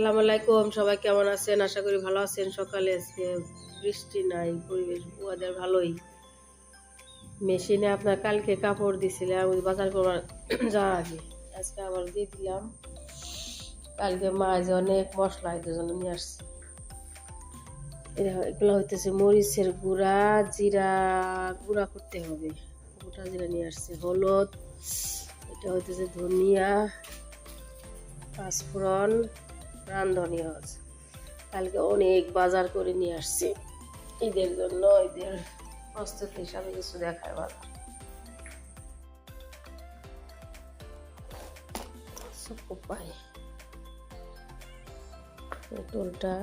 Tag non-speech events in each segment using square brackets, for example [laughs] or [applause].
সালাম আলাইকুম, সবাই কেমন আছেন? আশা করি ভালো আছেন। সকালে আজকে বৃষ্টি নাই, পরিবেশ ওদের ভালোই। মেশিনে আপনার কালকে কাপড় দিছিলাম, ওই বাজার করার [clears throat] যাওয়ার আগে। আজকে আবার দিয়ে দিলাম। কালকে মা যে অনেক মশলা এদের জন্য নিয়ে আসছে। এগুলো হইতেছে মরিচের গুঁড়া, জিরা গুঁড়া করতে হবে। গোটা জিরা নিয়ে আসছে, হলুদ, এটা হইতেছে ধনিয়া, পাঁচফোড়ন রান্ধনি হজ কালকে অনেক বাজার করে নিয়ে আসছি। ঈদের জন্য ঈদের প্রস্তুতি হিসাবে কিছু দেখায় বাজার পাই। টোলটা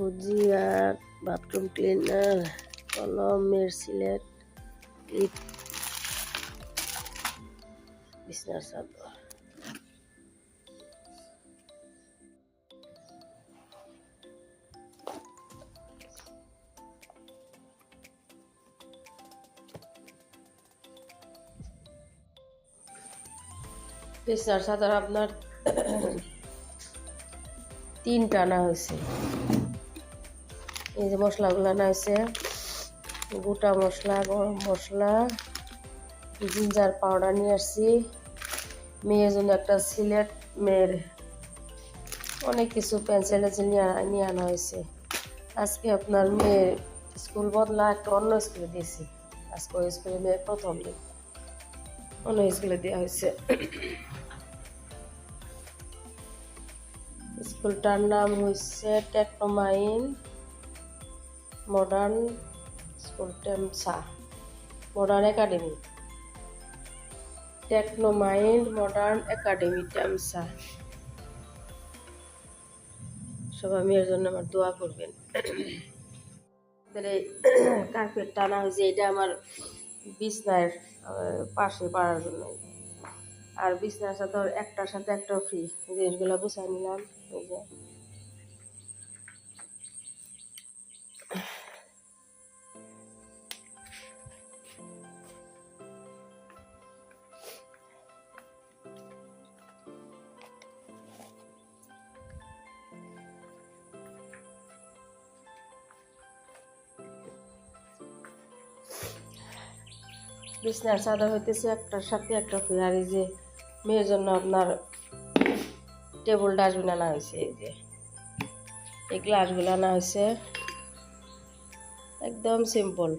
সুজি আর বাথরুম ক্লিনার কলমের সিলেট ইট বিছনার চাদর। বিছনার চাদর আপনার তিনটা আনা হয়েছে। এই যে মশলাগুলো হয়েছে গোটা মশলা, গরম মশলা, জিঞ্জার পাউডার নিয়ে আসছি মেয়ের জন্য একটা সিলেট মেয়ের অনেক কিছু পেন্সিল নিয়ে আনা- হয়েছে। আজকে আপনার মেয়ের স্কুল বদলা একটা অন্য স্কুলে দিয়েছি। আজকে ওই স্কুলে মেয়ের প্রথম দিন। অন্য স্কুলে দেওয়া হয়েছে। স্কুলটার নাম হচ্ছে Technomind. Modern school টেমসা modern academy Technomind modern academy টেমসা সবাই মেয়ের জন্য আমার দোয়া করবেন। কার্পেট টানা হয়েছে, এটা আমার বিছনার পাশে পাড়ার জন্য। আর বিছনার সাথে একটার সাথে একটা ফ্রি জিনিসগুলো গুছাই নিলাম যে। বিছনার চাদর হইতেছে একটার সাথে একটা আর এই যে মেয়ের জন্য আপনার টেবিল ডাস্টবিন আনা হয়েছে এই যে। এই গ্লাসগুলো আনা হয়েছে একদম সিম্পল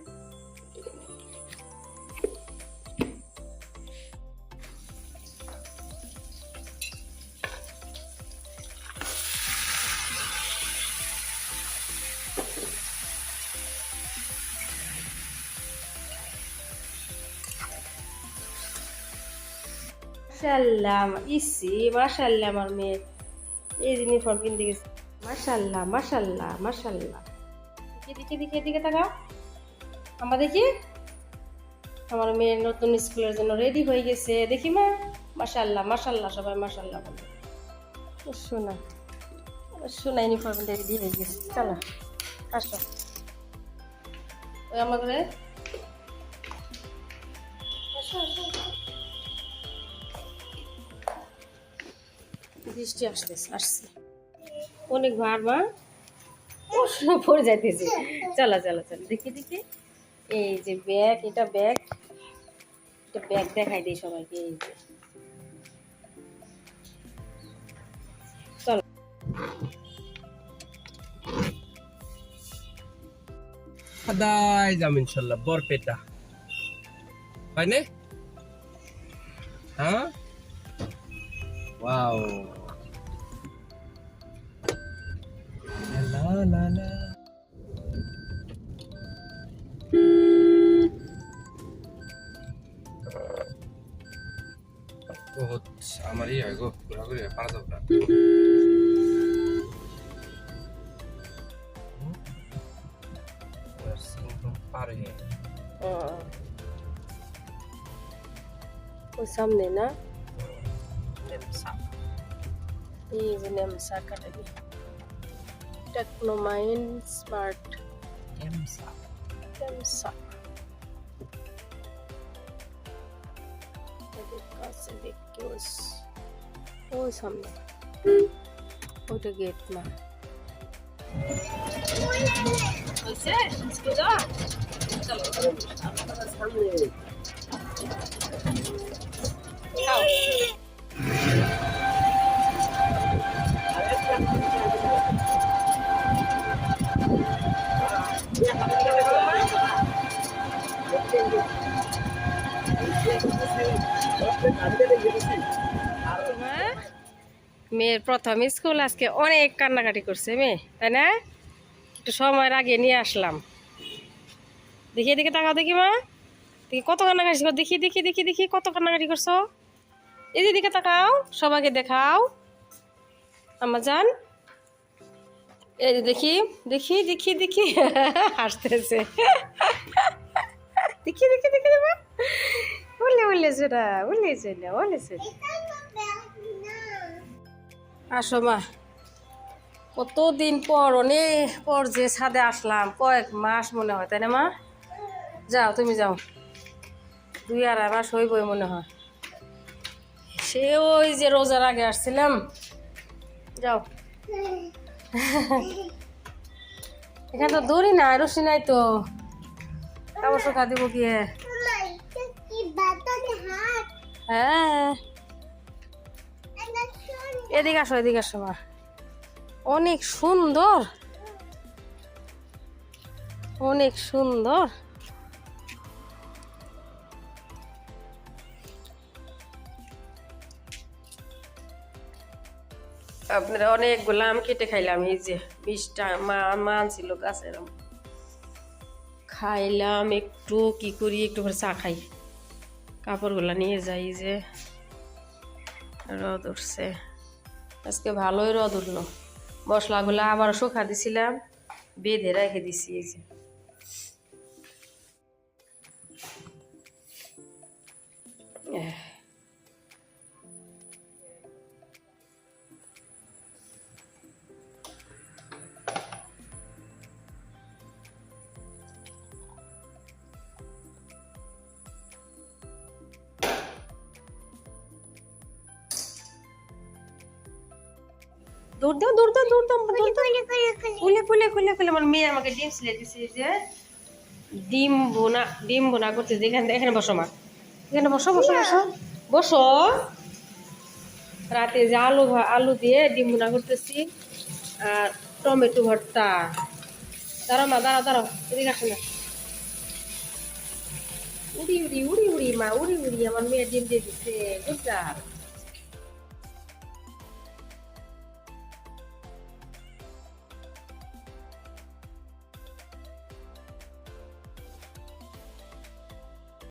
মাশাল্লাহ ইসি মাশাল্লাহ আমার মেয়ে। এই ইউনিফর্ম কিনতে গেছে। মাশাল্লাহ মাশাল্লাহ মাশাল্লাহ এদিকে দিকে এদিকে তাকাও। আমার দেখি, আমার মেয়ের নতুন স্কুলের জন্য রেডি হয়ে গেছে। দেখি মা মাশাল্লাহ মাশাল্লাহ সবাই মাশাল্লাহ বলে। শোনা শোনা ইউনিফর্ম রেডি হয়ে গেছে। চলো, আসো। ওই আমার ঘরে আসো আসো। বৃষ্টি আসতেছে, আসছে। অনেক ভার মা পড়ে যাইতেছে। দেখি দেখি। এই যে ব্যাগ এটা ব্যাগ এটা ব্যাগ দেখাই দিই সবাইকে, এই যে। চলো। যাম ইনশাল্লাহ বরপেটা হয় না? হ্যাঁ? ওয়াও। la la. 아무리 알고 뭐라 그래 빨아서 그래. 좀 빠르게. 어. वो सामने ना ये नेमसा ये नेमसा कटेगी স্মার্ট নেমসা নেমসা এদের কাছে দেখতে ওই সামনে। ওইটা গেট না। চলো খাও হ্যাঁ? মেয়ের প্রথম স্কুল, আজকে অনেক কান্নাকাটি করছে মেয়ে, তাই না? একটু সময়ের আগে নিয়ে আসলাম। দেখি এদিকে তাকাও দেখি মা। দেখি কত কান্নাকাটি করছ। দেখি দেখি দেখি দেখি কত কান্নাকাটি করছ। যে দিকে তাকাও, সবাইকে দেখাও। আমার যান এই দেখি দেখি দেখি দেখি। [laughs] হাসতেছে। দেখি দেখি দেখি মা। বলে বলেছে না বলেছে না বলেছে। আসো মা। কতদিন পর অনেক পর যে ছাদে আসলাম কয়েক মাস মনে হয় তাই না মা? যাও তুমি যাও। দুই আড়াই মাস হইবই মনে হয়। সে ওই যে রোজার আগে আসছিলাম। যাও। এখানে তো দড়ি না রশি নাই তো। কাপড় শুকা দিব গিয়ে। হ্যাঁ। এদিকে আসো এদিকে আসো মা। অনেক সুন্দর। অনেক সুন্দর। আপনারা অনেকগুলো আম কেটে খাইলাম, এই যে বিশটা মা মা গাছের খাইলাম একটু, কি করি, একটু করে চা খাই। কাপড়গুলো নিয়ে যাই যে, রদ উঠছে। আজকে ভালোই রদ উঠল মশলাগুলো আবার শুকা দিছিলাম বেঁধে রেখে দিছি এই যে এহ। দৌড় দাও দৌড় দাও দৌড় দাও দৌড় দাও। খুলে খুলে খুলে। খুলে আমার মেয়ে আমাকে ডিম সিলে দিছে যে ডিম বোনা ডিম বোনা করতেছে। এখানে এখানে বসো মা। এখানে বসো বসো বসো। বসো। রাতে যে আলু আলু দিয়ে ডিম বোনা করতেছি। আর টমেটো ভর্তা। দাঁড়াও মা দাঁড়াও দাঁড়াও। এদিকে আসো না। উড়ি উড়ি উড়ি উড়ি মা উড়ি উড়ি। আমার মেয়ে ডিম দিয়ে দিচ্ছে গুড